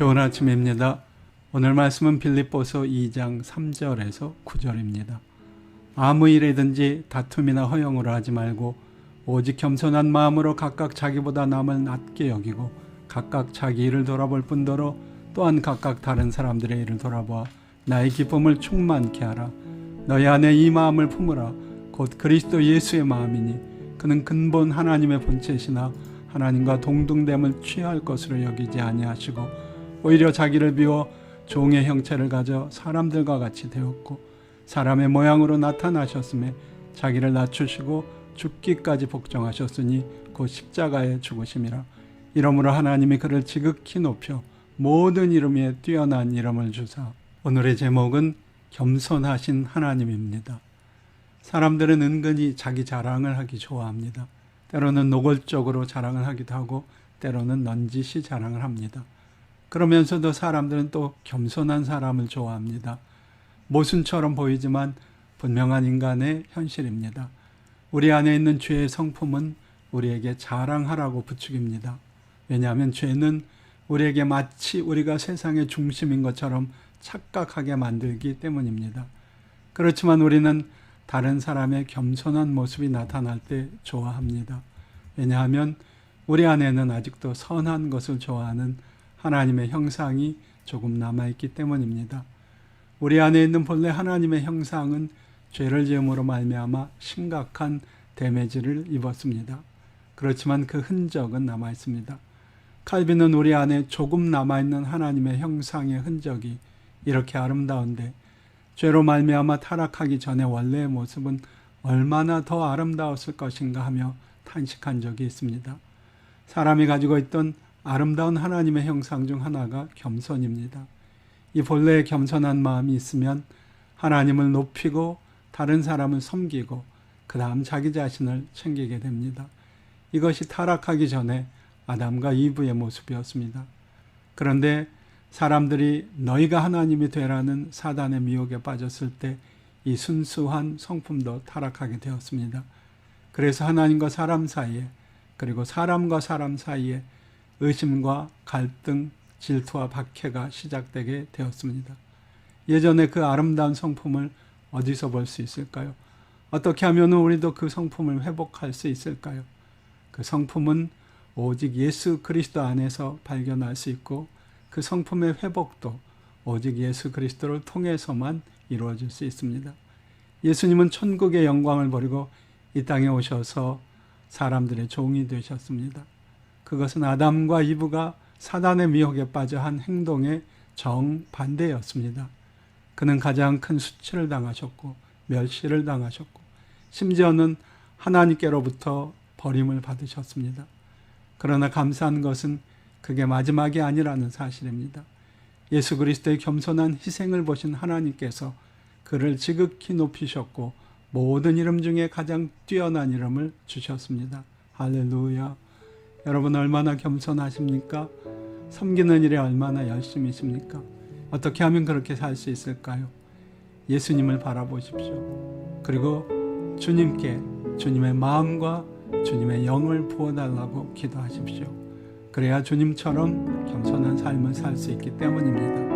좋은 아침입니다. 오늘 말씀은 빌립보서 2장 3절에서 9절입니다. 아무 일이든지 다툼이나 허영으로 하지 말고 오직 겸손한 마음으로 각각 자기보다 남을 낮게 여기고 각각 자기 일을 돌아볼 뿐더러 또한 각각 다른 사람들의 일을 돌아보아 나의 기쁨을 충만케 하라. 너희 안에 이 마음을 품으라. 곧 그리스도 예수의 마음이니 그는 근본 하나님의 본체시나 하나님과 동등됨을 취할 것으로 여기지 아니하시고 오히려 자기를 비워 종의 형체를 가져 사람들과 같이 되었고 사람의 모양으로 나타나셨음에 자기를 낮추시고 죽기까지 복종하셨으니 곧 십자가에 죽으심이라 이러므로 하나님이 그를 지극히 높여 모든 이름 위에 뛰어난 이름을 주사 오늘의 제목은 겸손하신 하나님입니다. 사람들은 은근히 자기 자랑을 하기 좋아합니다. 때로는 노골적으로 자랑을 하기도 하고 때로는 넌지시 자랑을 합니다. 그러면서도 사람들은 또 겸손한 사람을 좋아합니다. 모순처럼 보이지만 분명한 인간의 현실입니다. 우리 안에 있는 죄의 성품은 우리에게 자랑하라고 부추깁니다. 왜냐하면 죄는 우리에게 마치 우리가 세상의 중심인 것처럼 착각하게 만들기 때문입니다. 그렇지만 우리는 다른 사람의 겸손한 모습이 나타날 때 좋아합니다. 왜냐하면 우리 안에는 아직도 선한 것을 좋아하는 하나님의 형상이 조금 남아있기 때문입니다. 우리 안에 있는 본래 하나님의 형상은 죄를 지음으로 말미암아 심각한 데미지를 입었습니다. 그렇지만 그 흔적은 남아 있습니다. 칼빈은 우리 안에 조금 남아 있는 하나님의 형상의 흔적이 이렇게 아름다운데 죄로 말미암아 타락하기 전에 원래의 모습은 얼마나 더 아름다웠을 것인가 하며 탄식한 적이 있습니다. 사람이 가지고 있던 아름다운 하나님의 형상 중 하나가 겸손입니다. 이 본래의 겸손한 마음이 있으면 하나님을 높이고 다른 사람을 섬기고 그 다음 자기 자신을 챙기게 됩니다. 이것이 타락하기 전에 아담과 이브의 모습이었습니다. 그런데 사람들이 너희가 하나님이 되라는 사단의 미혹에 빠졌을 때 이 순수한 성품도 타락하게 되었습니다. 그래서 하나님과 사람 사이에 그리고 사람과 사람 사이에 의심과 갈등, 질투와 박해가 시작되게 되었습니다. 예전에 그 아름다운 성품을 어디서 볼 수 있을까요? 어떻게 하면 우리도 그 성품을 회복할 수 있을까요? 그 성품은 오직 예수 그리스도 안에서 발견할 수 있고 그 성품의 회복도 오직 예수 그리스도를 통해서만 이루어질 수 있습니다. 예수님은 천국의 영광을 버리고 이 땅에 오셔서 사람들의 종이 되셨습니다. 그것은 아담과 이브가 사단의 미혹에 빠져 한 행동의 정반대였습니다. 그는 가장 큰 수치를 당하셨고 멸시를 당하셨고 심지어는 하나님께로부터 버림을 받으셨습니다. 그러나 감사한 것은 그게 마지막이 아니라는 사실입니다. 예수 그리스도의 겸손한 희생을 보신 하나님께서 그를 지극히 높이셨고 모든 이름 중에 가장 뛰어난 이름을 주셨습니다. 할렐루야. 여러분 얼마나 겸손하십니까? 섬기는 일에 얼마나 열심이십니까? 어떻게 하면 그렇게 살 수 있을까요? 예수님을 바라보십시오. 그리고 주님께 주님의 마음과 주님의 영을 부어달라고 기도하십시오. 그래야 주님처럼 겸손한 삶을 살 수 있기 때문입니다.